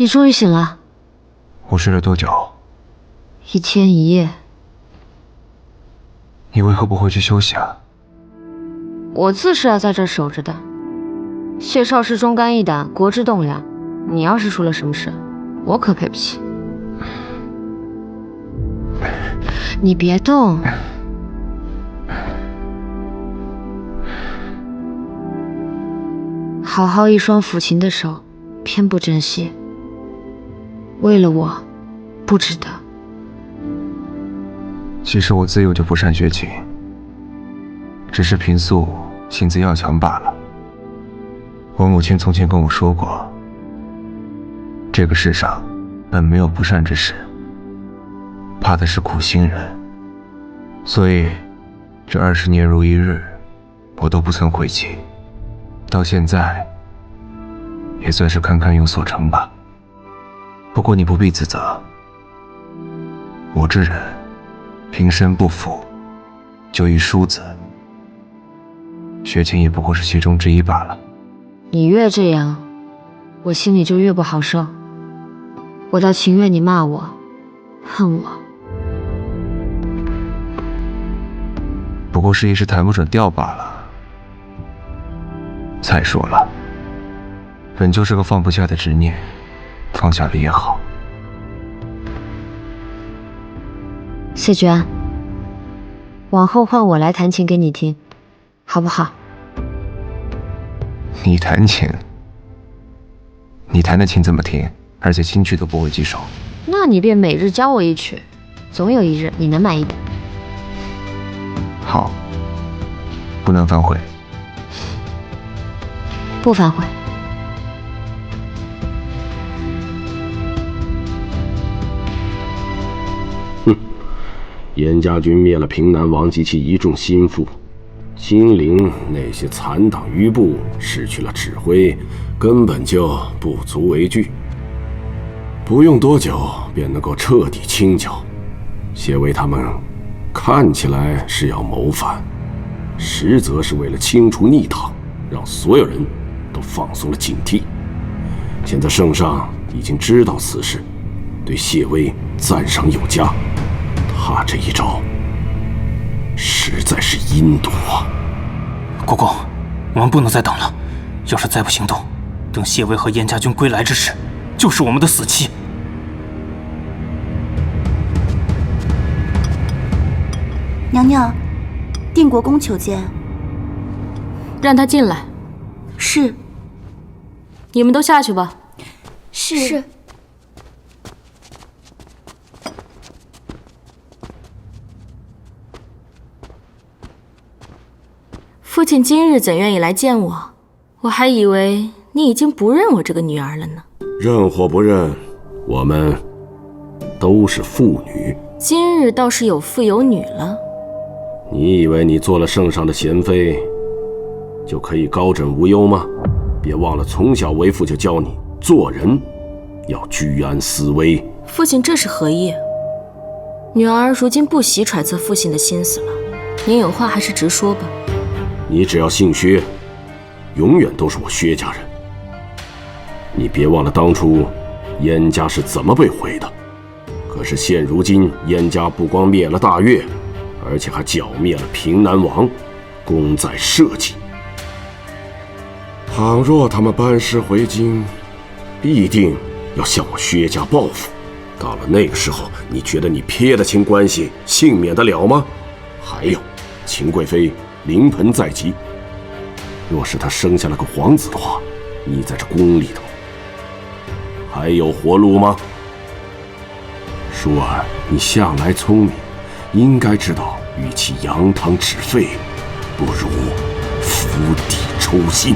你终于醒了。我睡了多久？一天一夜。你为何不回去休息啊？我自是要在这守着的。谢少是忠肝义胆，国之栋梁。你要是出了什么事，我可赔不起。你别动。好好一双抚琴的手，偏不珍惜。为了我，不值得。其实我自幼就不善学琴，只是平素性子要强罢了。我母亲从前跟我说过，这个世上本没有不善之事，怕的是苦心人。所以，这二十年如一日，我都不曾悔棋，到现在也算是堪堪有所成吧。不过你不必自责，我这人平生不腐，就一梳子，学琴也不过是其中之一罢了。你越这样，我心里就越不好受。我倒情愿你骂我，恨我。不过是一时弹不准调罢了。再说了，本就是个放不下的执念。放下了也好。谢娟，往后换我来弹琴给你听，好不好？你弹琴？你弹的琴怎么听？而且新曲都不会几首。那你便每日教我一曲，总有一日你能满意的。好，不能反悔。不反悔。哼，严家军灭了平南王及其一众心腹，金陵那些残党余部失去了指挥，根本就不足为惧。不用多久便能够彻底清剿。谢威他们看起来是要谋反，实则是为了清除逆党，让所有人都放松了警惕。现在圣上已经知道此事，对谢威赞赏有加。他这一招实在是阴毒啊！国公，我们不能再等了。要是再不行动，等谢威和燕家军归来之时，就是我们的死期。娘娘，定国公求见。让他进来。是。你们都下去吧。是。父亲今日怎愿意来见我？我还以为你已经不认我这个女儿了呢。认或不认，我们都是父女。今日倒是有父有女了。你以为你做了圣上的贤妃，就可以高枕无忧吗？别忘了，从小为父就教你做人要居安思危。父亲这是何意？女儿如今不喜揣测父亲的心思了。您有话还是直说吧。你只要姓薛，永远都是我薛家人。你别忘了当初燕家是怎么被毁的。可是现如今燕家不光灭了大越，而且还剿灭了平南王，功在社稷。倘若他们班师回京，必定要向我薛家报复。到了那个时候，你觉得你撇得清关系，幸免得了吗？还有，秦贵妃。临盆在即，若是他生下了个皇子的话，你在这宫里头还有活路吗？舒儿，你向来聪明，应该知道，与其扬汤止沸，不如釜底抽薪。